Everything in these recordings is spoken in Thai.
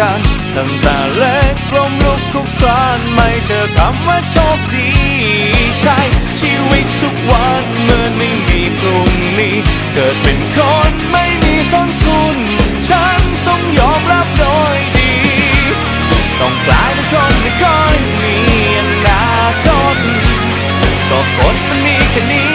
กันตั้งแต่เล็กลมลุกคุกคลานไม่เจอคำว่าโชคดีใช่ชีวิตทุกวันเหมือนไม่มีพรุ่งนี้เกิดเป็นคนไม่มีต้นทุน ฉันต้องยอมรับโดยดี ต้องกลายเป็นคนไม่ค่อยมีอนาคตก็คนมันมีแค่นี้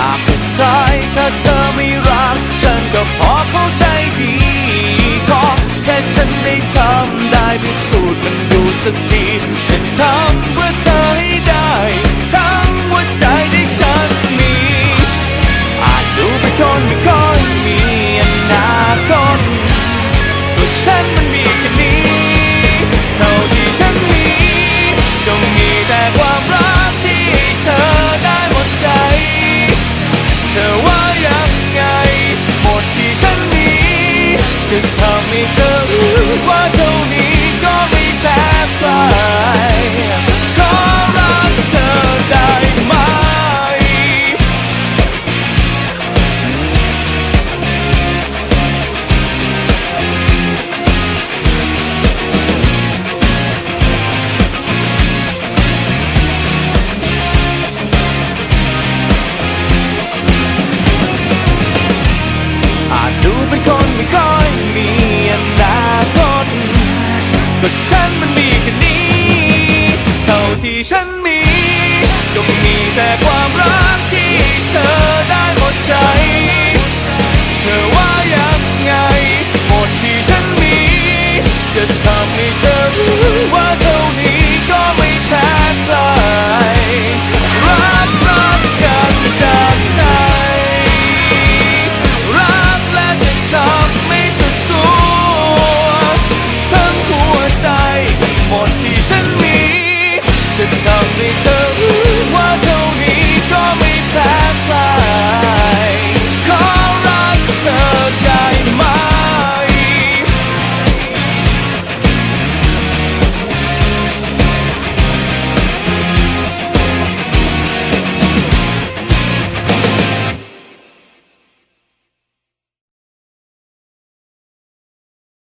หากสุดท้ายถ้าเธอไม่รัก ฉันก็พอเข้าใจดีก็แค่ฉันได้ทำได้พิสูจน์มันดูสักทีจะทำ ไม่เธอรู้ว่า ก็ฉันมันมีแค่นี้ เท่าที่ฉันมี ก็มีแต่ความรักที่เธอได้หมดใจ เธอว่ายังไง หมดที่ฉันมี จะทำให้เธอรู้ว่า